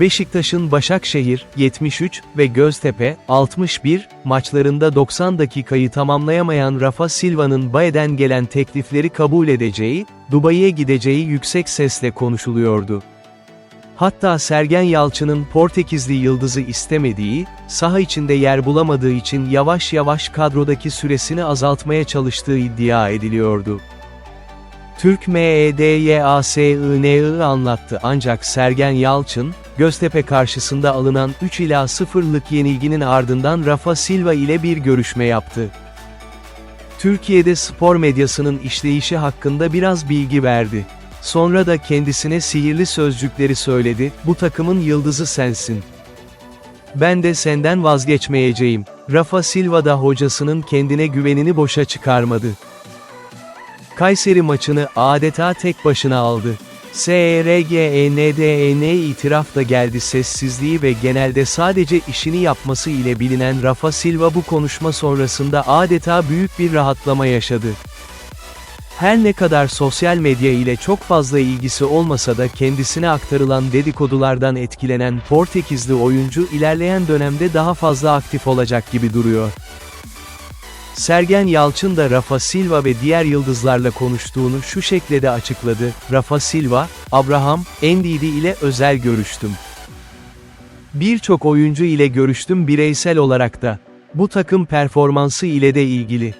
Beşiktaş'ın Başakşehir, 73 ve Göztepe, 61, maçlarında 90 dakikayı tamamlayamayan Rafa Silva'nın Bayern'den gelen teklifleri kabul edeceği, Dubai'ye gideceği yüksek sesle konuşuluyordu. Hatta Sergen Yalçın'ın Portekizli yıldızı istemediği, saha içinde yer bulamadığı için yavaş yavaş kadrodaki süresini azaltmaya çalıştığı iddia ediliyordu. Türk MEDYASINI anlattı ancak Sergen Yalçın, Göztepe karşısında alınan 3 ila 0'lık yenilginin ardından Rafa Silva ile bir görüşme yaptı. Türkiye'de spor medyasının işleyişi hakkında biraz bilgi verdi. Sonra da kendisine sihirli sözcükleri söyledi, bu takımın yıldızı sensin. Ben de senden vazgeçmeyeceğim. Rafa Silva da hocasının kendine güvenini boşa çıkarmadı. Kayseri maçını adeta tek başına aldı. E SRGENDEN itiraf da geldi sessizliği ve genelde sadece işini yapması ile bilinen Rafa Silva bu konuşma sonrasında adeta büyük bir rahatlama yaşadı. Her ne kadar sosyal medya ile çok fazla ilgisi olmasa da kendisine aktarılan dedikodulardan etkilenen Portekizli oyuncu ilerleyen dönemde daha fazla aktif olacak gibi duruyor. Sergen Yalçın da Rafa Silva ve diğer yıldızlarla konuştuğunu şu şekilde de açıkladı. Rafa Silva, Abraham, Endidi ile özel görüştüm. Birçok oyuncu ile görüştüm bireysel olarak da. Bu takım performansı ile de ilgili.